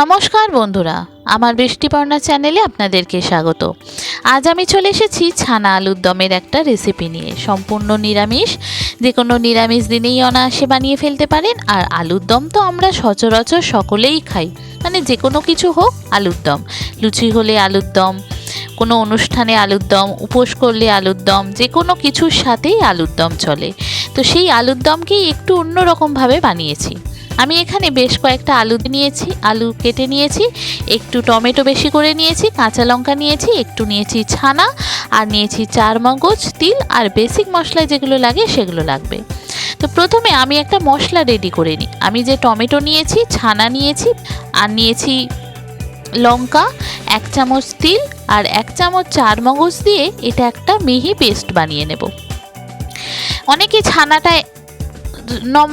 নমস্কার বন্ধুরা, আমার বৃষ্টিপর্ণা চ্যানেলে আপনাদেরকে স্বাগত। আজ আমি চলে এসেছি ছানা আলুর দমের একটা রেসিপি নিয়ে। সম্পূর্ণ নিরামিষ, যে কোনো নিরামিষ দিনেই অনায়াসে বানিয়ে ফেলতে পারেন, আর আলুর দম তো আমরা সচরাচর সকলেই খাই। মানে যে কোনো কিছু হোক, আলুর দম। লুচি হলে আলুর দম, কোনো অনুষ্ঠানে আলুর দম, উপোস করলে আলুর দম, যে কোনো কিছুর সাথেই আলুর দম চলে। তো সেই আলুর দমকেই একটু অন্যরকমভাবে বানিয়েছি। আমি এখানে বেশ কয়েকটা আলু নিয়েছি, আলু কেটে নিয়েছি, একটু টমেটো বেশি করে নিয়েছি, কাঁচা লঙ্কা নিয়েছি, একটু নিয়েছি ছানা, আর নিয়েছি চার মগজ, তিল আর বেসিক মশলা যেগুলো লাগে সেগুলো লাগবে। তো প্রথমে আমি একটা মশলা রেডি করে নিই। আমি যে টমেটো নিয়েছি, ছানা নিয়েছি, আর নিয়েছি লঙ্কা, এক চামচ তিল আর এক চামচ চার মগজ দিয়ে এটা একটা মিহি পেস্ট বানিয়ে নেব। অনেকে ছানাটা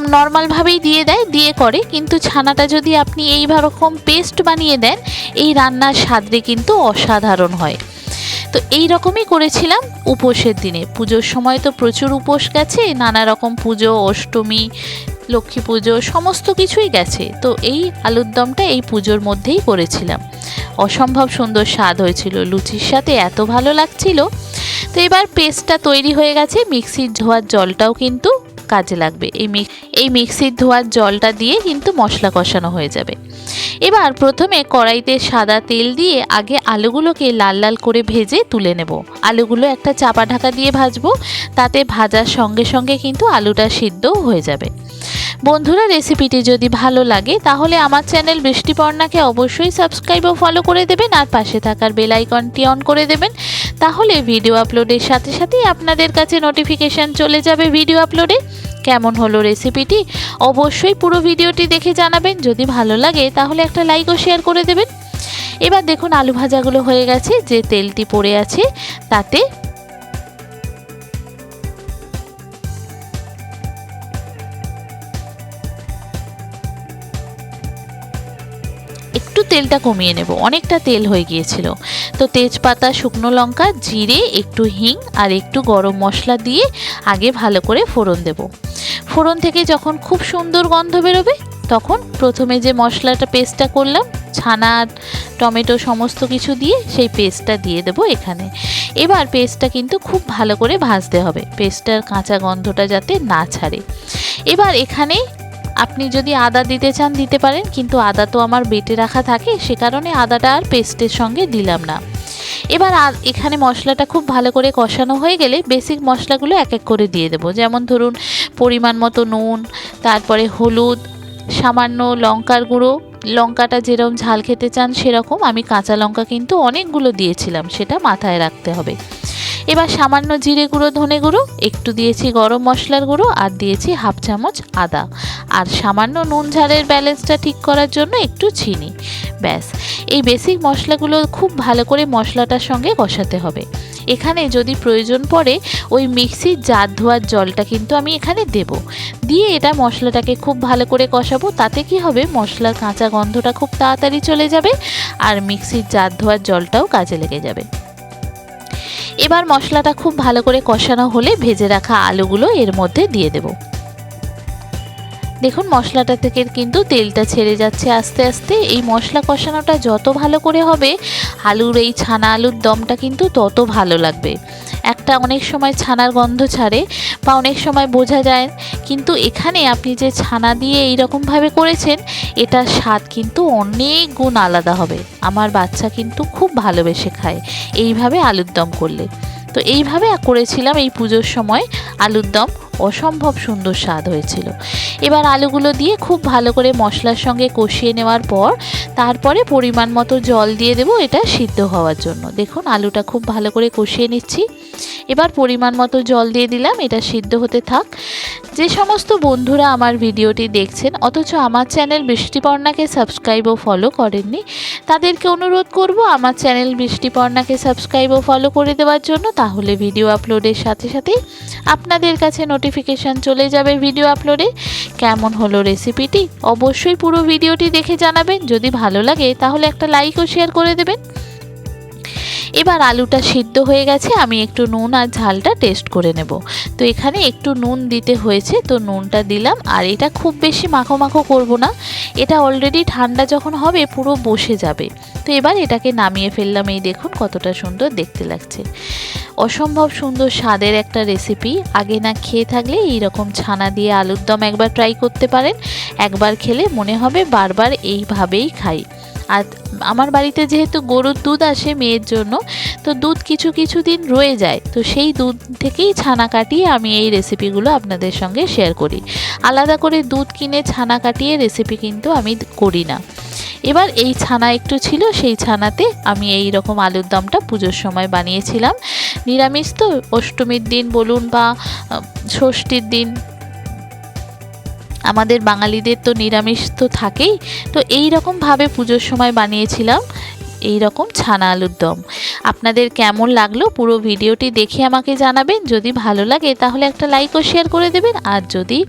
নর্মালভাবেই দিয়ে দেয়, দিয়ে করে। কিন্তু ছানাটা যদি আপনি এই রকম পেস্ট বানিয়ে দেন, এই রান্নার স্বাদে কিন্তু অসাধারণ হয়। তো এই রকমই করেছিলাম উপোসের দিনে। পুজোর সময় তো প্রচুর উপোস গেছে, নানা রকম পুজো, অষ্টমী, লক্ষ্মী পুজো, সমস্ত কিছুই গেছে। তো এই আলুর দমটা এই পুজোর মধ্যেই করেছিলাম। অসম্ভব সুন্দর স্বাদ হয়েছিল। লুচির সাথে এত ভালো লাগছিল। তো এবার পেস্টটা তৈরি হয়ে গেছে। মিক্সির ধোয়ার জলটাও কিন্তু কাজে লাগবে। এই এই মিক্সির ধোয়ার জলটা দিয়ে কিন্তু মশলা কষানো হয়ে যাবে। এবার প্রথমে কড়াইতে সাদা তেল দিয়ে আগে আলুগুলোকে লাল লাল করে ভেজে তুলে নেব। আলুগুলো একটা চাপা ঢাকা দিয়ে ভাজবো, তাতে ভাজার সঙ্গে সঙ্গে কিন্তু আলুটা সিদ্ধও হয়ে যাবে। বন্ধুরা, রেসিপিটি যদি ভালো লাগে, তাহলে আমার চ্যানেল বৃষ্টিপর্ণাকে অবশ্যই সাবস্ক্রাইব ও ফলো করে দেবেন আর পাশে থাকার বেল আইকনটি অন করে দেবেন। তাহলে ভিডিও আপলোডের সাথে সাথেই আপনাদের কাছে নোটিফিকেশান চলে যাবে ভিডিও আপলোডে। কেমন হলো রেসিপিটি অবশ্যই পুরো ভিডিওটি দেখে জানাবেন। যদি ভালো লাগে, তাহলে একটা লাইক ও শেয়ার করে দেবেন। এবার দেখুন আলু ভাজাগুলো হয়ে গেছে, যে তেলটি পড়ে আছে, তাতে একটু তেলটা কমিয়ে নেব, অনেকটা তেল হয়ে গিয়েছিল। তো তেজপাতা, শুকনো লঙ্কা, জিরে, একটু হিং আর একটু গরম মশলা দিয়ে আগে ভালো করে ফোড়ন দেব। ফোড়ন থেকে যখন খুব সুন্দর গন্ধ বেরোবে, তখন প্রথমে যে মশলাটা পেস্টটা করলাম, ছানা, টমেটো সমস্ত কিছু দিয়ে সেই পেস্টটা দিয়ে দেবো এখানে। এবার পেস্টটা কিন্তু খুব ভালো করে ভাজতে হবে পেস্টটার কাঁচা গন্ধটা যাতে না ছাড়ে। এবার এখানে আপনি যদি আদা দিতে চান, দিতে পারেন, কিন্তু আদা তো আমার বেটে রাখা থাকে, সে কারণে আদাটা আর পেস্টের সঙ্গে দিলাম না। এবার এখানে মশলাটা খুব ভালো করে কষানো হয়ে গেলে বেসিক মশলাগুলো এক এক করে দিয়ে দেবো। যেমন ধরুন পরিমাণ মতো নুন, তারপরে হলুদ, সামান্য লঙ্কার গুঁড়ো। লঙ্কাটা যেরকম ঝাল খেতে চান সেরকম আমি কাঁচা লঙ্কা কিন্তু অনেকগুলো দিয়েছিলাম, সেটা মাথায় রাখতে হবে। এবার সামান্য জিরে গুঁড়ো, ধনে গুঁড়ো, একটু দিয়েছি গরম মশলার গুঁড়ো আর দিয়েছি হাফ চামচ আদা। আর সামান্য নুন ঝালের ব্যালেন্সটা ঠিক করার জন্য একটু চিনি। ব্যাস, এই বেসিক মশলাগুলো খুব ভালো করে মশলাটার সঙ্গে কষাতে হবে। এখানে যদি প্রয়োজন পড়ে, ওই মিক্সির জার ধোয়ার জলটা কিন্তু আমি এখানে দেব। দিয়ে এটা মশলাটাকে খুব ভালো করে কষাবো, তাতে কি হবে? মশলার কাঁচা গন্ধটা খুব তাড়াতাড়ি চলে যাবে আর মিক্সির জার ধোয়ার জলটাও কাজে লেগে যাবে। এবার মশলাটা খুব ভালো করে কষানো হলে ভেজে রাখা আলুগুলো এর মধ্যে দিয়ে দেব। দেখুন, মশলাটা থেকে কিন্তু তেলটা ছেড়ে যাচ্ছে আস্তে আস্তে। এই মশলা কষানোটা যত ভালো করে হবে, আলুর এই ছানা আলুর দমটা কিন্তু তত ভালো লাগবে। একটা অনেক সময় ছানার গন্ধ ছাড়ে বা অনেক সময় বোঝা যায়, কিন্তু এখানে আপনি যে ছানা দিয়ে এই রকমভাবে করেছেন, এটার স্বাদ কিন্তু অনেক গুণ আলাদা হবে। আমার বাচ্চা কিন্তু খুব ভালোবেসে খায় এইভাবে আলুর দম করলে। তো এইভাবে করেছিলাম এই পুজোর সময় আলুর দম। অসম্ভব সুন্দর স্বাদ হয়েছিল। এবার আলুগুলো দিয়ে খুব ভালো করে মশলার সঙ্গে কষিয়ে নেওয়ার পর তারপরে পরিমাণ মতো জল দিয়ে দেবো, এটা সিদ্ধ হওয়ার জন্য। দেখুন, আলুটা খুব ভালো করে কষিয়ে নিচ্ছি। এবার পরিমাণ মতো জল দিয়ে দিলাম, এটা সিদ্ধ হতে থাক। যে সমস্ত বন্ধুরা আমার ভিডিওটি দেখছেন, অথচ আমার চ্যানেল বৃষ্টিপর্ণাকে সাবস্ক্রাইব ও ফলো করেননি, তাদেরকে অনুরোধ করব আমার চ্যানেল বৃষ্টিপর্ণাকে সাবস্ক্রাইব ও ফলো করে দেওয়ার জন্য, তাহলে ভিডিও আপলোডের সাথে সাথেই আপনাদের কাছে নোটিফিকেশান চলে যাবে ভিডিও আপলোডে। কেমন হলো রেসিপিটি? অবশ্যই পুরো ভিডিওটি দেখে জানাবেন। যদি ভালো লাগে তাহলে একটা লাইক ও শেয়ার করে দেবেন। এবার আলুটা সিদ্ধ হয়ে গেছে, আমি একটু নুন আর ঝালটা টেস্ট করে নেব। তো এখানে একটু নুন দিতে হয়েছে, তো নুনটা দিলাম। আর এটা খুব বেশি মাখো মাখো করব না, এটা অলরেডি ঠান্ডা যখন হবে, পুরো বসে যাবে। তো এবার এটাকে নামিয়ে ফেললাম, এই দেখুন কতটা সুন্দর দেখতে লাগছে। অসম্ভব সুন্দর স্বাদের একটা রেসিপি আগে না খেয়ে থাকলে এইরকম ছানা দিয়ে আলুর দম একবার ট্রাই করতে পারেন। একবার খেলে মনে হবে বারবার এইভাবেই খাই। আর আমার বাড়িতে যেহেতু গরুর দুধ আসে মেয়ের জন্য, তো দুধ কিছু কিছু দিন রয়ে যায়। তো সেই দুধ থেকেই ছানা কাটিয়ে আমি এই রেসিপিগুলো আপনাদের সঙ্গে শেয়ার করি। আলাদা করে দুধ কিনে ছানা কাটিয়ে রেসিপি কিন্তু আমি করি না। এবার এই ছানা একটু ছিল, সেই ছানাতে আমি এই রকম আলুর দমটা পুজোর সময় বানিয়েছিলাম। নিরামিষ তো, অষ্টমীর দিন বলুন বা ষষ্ঠীর দিন আমাদের বাঙালিদের তো নিরামিষ তো থাকেই। তো এই রকমভাবে পুজোর সময় বানিয়েছিলাম এই রকম ছানা আলুর দম। আপনাদের কেমন লাগল পুরো ভিডিওটি দেখে আমাকে জানাবেন। যদি ভালো লাগে তাহলে একটা লাইক ও শেয়ার করে দেবেন। আর যদি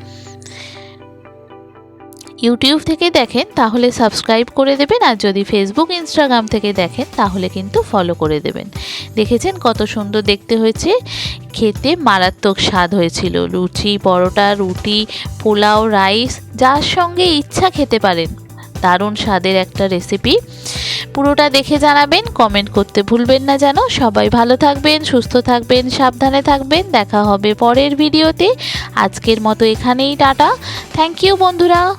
ইউটিউব থেকে দেখেন তাহলে সাবস্ক্রাইব করে দেবেন। আর যদি ফেসবুক ইনস্টাগ্রাম থেকে দেখেন তাহলে কিন্তু ফলো করে দেবেন। দেখেছেন কত সুন্দর দেখতে হয়েছে? খেতে মারাত্মক স্বাদ হয়েছিল। লুচি, পরোটা, রুটি, পোলাও, রাইস, যার সঙ্গে ইচ্ছা খেতে পারেন। দারুণ স্বাদের একটা রেসিপি। পুরোটা দেখে জানাবেন, কমেন্ট করতে ভুলবেন না যেন। সবাই ভালো থাকবেন, সুস্থ থাকবেন, সাবধানে থাকবেন। দেখা হবে পরের ভিডিওতে। আজকের মতো এখানেই টাটা। থ্যাংক ইউ বন্ধুরা।